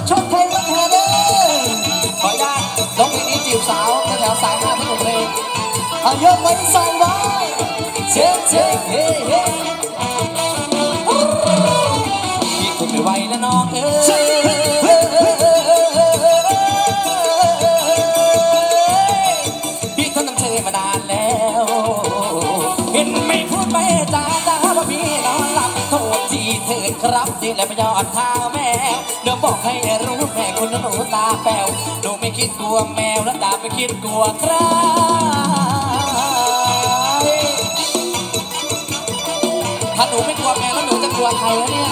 ดชดใครมาแทนเด้อขออนุญาตร้องเพลงนี้จีบสาวแถวๆสายห้าทั้งหมดเพลงเอายกไว้ใส่ไว้เช็คเช็คเฮ้เฮ้ ครับนี่แหละประยอดทาแมวเดี๋ยวบอกให้รู้แม่คุณหนูตาแป๋วหนูไม่คิดกลัวแมวแล้วตาไม่คิดกลัวใครถ้าหนูไม่กลัวแมวแล้วหนูจะกลัวใครวะเนี่ย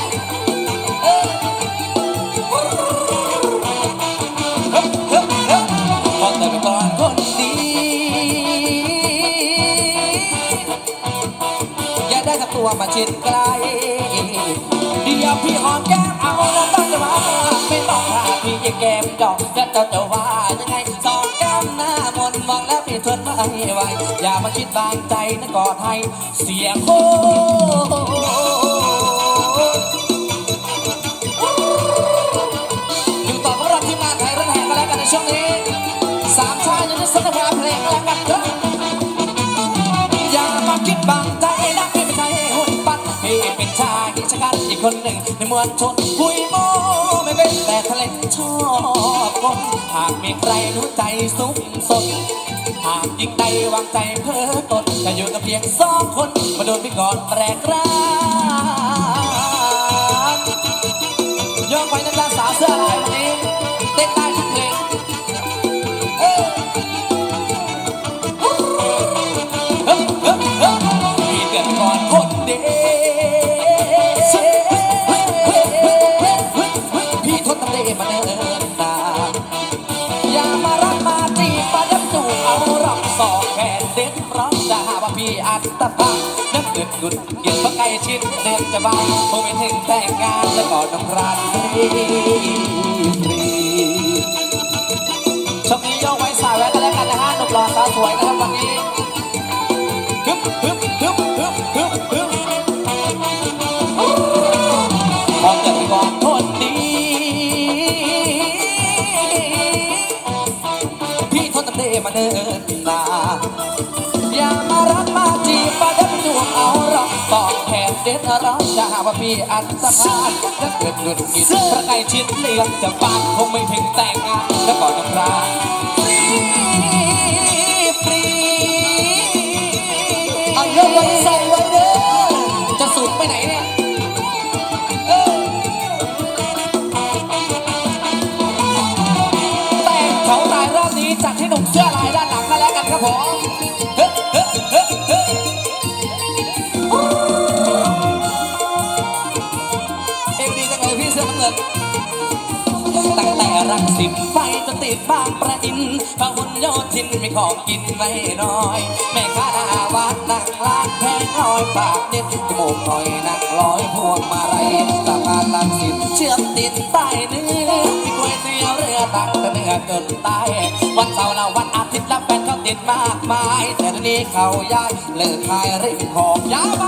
เอ้ยเฮ้ยเฮ้ยเฮ้ยพอเติมไปก่อนคนดีอย่าได้กับตัวมาชิดไกลเดี๋ยว พี่หอมแก้มเอาแล้วต้องจะว่าไม่ต้องพาพี่จะแก้มดอกแล้วเจ้าจะว่ายังไงสองแก้มหน้ามนมองแล้วพี่ทนไม่ไหวอย่ามาคิดบางใจนะกอดให้เสียงโคอยู่ต่อพวกเราทีมงานไทยรัฐแห่กันแล้วกันในช่วงนี้สามชายยังจะสนุกกับเพลงแล้วกัน คนหนึ่งในมวลชนคุยโมไม่เป็นแต่ทะเลชอบคนหากมีใครรู้ใจสุขสนหากยิ่งใดวางใจเพ้อตนจะอยู่กับเพียงสองคน มาโดนพี่ก่อนแรกรานย้อนไปนักดาสาวเสื้อลายวันนี้เต้นได้ทุกเพลง อัตภาพน้ำเกิดกุดเกี่ยวกับใกล้ชิดเดินจะบ้าคงไม่ถึงแต่งงานแล้วก็น้ำรันฟรีช่วงนี้ยกไว้สายไว้กันแล้วกันนะฮะหนุ่มหล่อสาวสวยนะครับวันนี้ฮึบฮึบฮึบฮึบฮึบฮึบพอเกิดก่อนคนดีพี่ทนตำเดมาเนินนาน เด็ดเราจะหาว่าพี่อันสะพานถ้าเกิดหลุดกินพระไก่ชิดเลี้ยงจะปากคงไม่เพ่งแต่งงานแล้วก่อนน้ำรา สิตไปจนติดบางประอินพระหลโยธินไมีของกินไม่น้อย แม่ค้าหน้าวัดนั่งร้านแพงน้อยปากเด็ดจมูกหอยนั่งร้อยพวงมาลัยสะพานรังสิตเชื่อมติดใต้เนื้อมีก๋วยเตี๋ยวเรือตั้งแต่เนื้อจนใต้วันเสาร์และวันอาทิตย์และแฟนเขาติดมากมาย แต่นี้เขาย้ายเลิกขายริมของยาวไป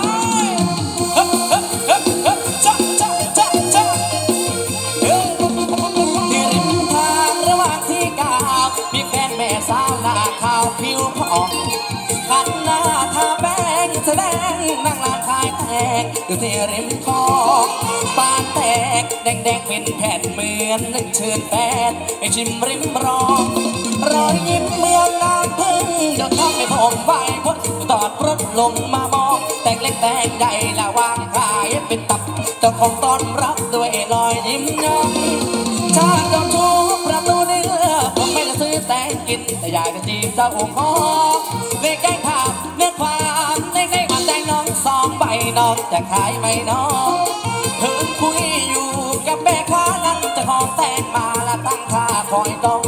องขันหน้าทาแป้งแสดงนั่งร้านขายแตงอยู่ที่ริมคลองปานแตกแดงแดงๆเป็นแผ่นเหมือนนึกเชิญแฟนไปชิมริมรองรอยยิ้มเมืองน้ำพึ่งยอดทำให้ผมไหวพ้นตอดรถลงมามองแต่งเล็กแต่งใหญ่ละวางขายเป็นตับเจ้าของต้อนรับด้วยรอยยิ้มน้อ งกินแต่อยากจะจีบเจ้าองค์พ่อในแก้ข่าวเนื้อความในในวันแต่งน้องสองใบน้องจะขายไหมน้องเพิ่งคุยอยู่กับแม่ค้านั้นจะขอแตงมาละตั้งท่าคอยต้อง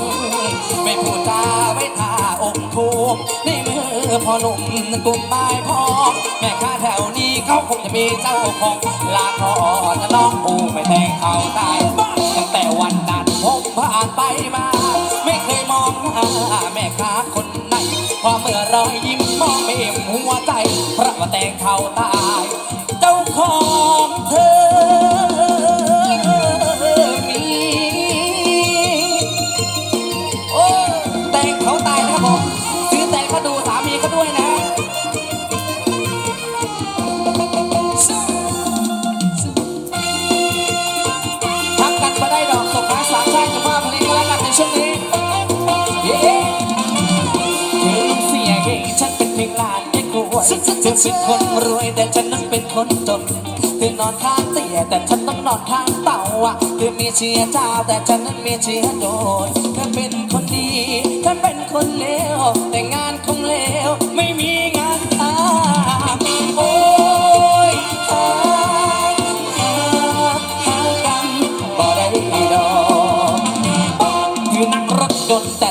ไม่พูดจาไว้ท่าองค์ทูมในมือพอหนุ่มกุมไม้พอแม่ค้าแถวนี้เขาคงจะมีเจ้าของลาคอนน้องปูไม่แต่งเขาตายตั้งแต่วันนั้นผมผ่านไปมา น้าแม่ค้าคนไหนพอเมื่อเรายิ้มมองไม่เห็นหัวใจเพราะว่าแต่งเขาตาย เจ้าของเธอ เธอเป็นคนรวยแต่ฉันนั้นเป็นคนจนเธอนอนข้างเตียแต่ฉันต้องนอนข้างเต่าอะเธอมีเชียร์เจ้าแต่ฉันนั้นมีเชียร์โดนเธอเป็นคนดีฉันเป็นคนเลวแต่งานคงเลวไม่มีงานทำโอ้ยหาหาหากันบ่ได้ดอกเธอนั่งรถยนต์แต่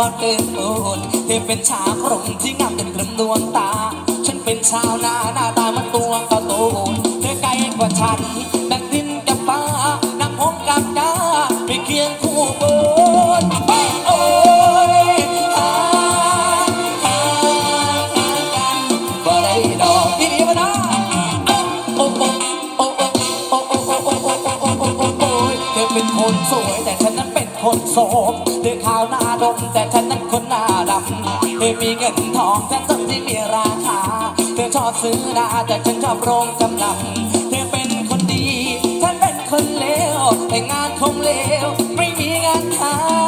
แต่ฉันต้อนอนเกินปูนเธอเป็นชาวกรุงที่งามจนกลมดวงตา ฉันเป็นชาวนาหน้าตามันตัวกระตูนเธอไกลกว่าฉันดังดินกับฟ้านั่งพงกับกาไปเคียงคู่บนโอ้ยหาหากันบ่ได้ดอกอีนี่มานะโอ้โอ้โอ้โอ้โอ้โอ้โอ้โอ้โอ้โอ้โอ้เธอเป็นคนสวยแต่ฉันนั้นเป็นคนโสมเธอขาวหน้าดำแต่ ไม่มีเงินทองแต่ต้งที่มีราคา เธอชอบซื้อนาแต่ฉันชอบโรงจำนำเธอเป็นคนดี ฉันเป็นคนเลวแต่งานคงเลวไม่มีงานทำ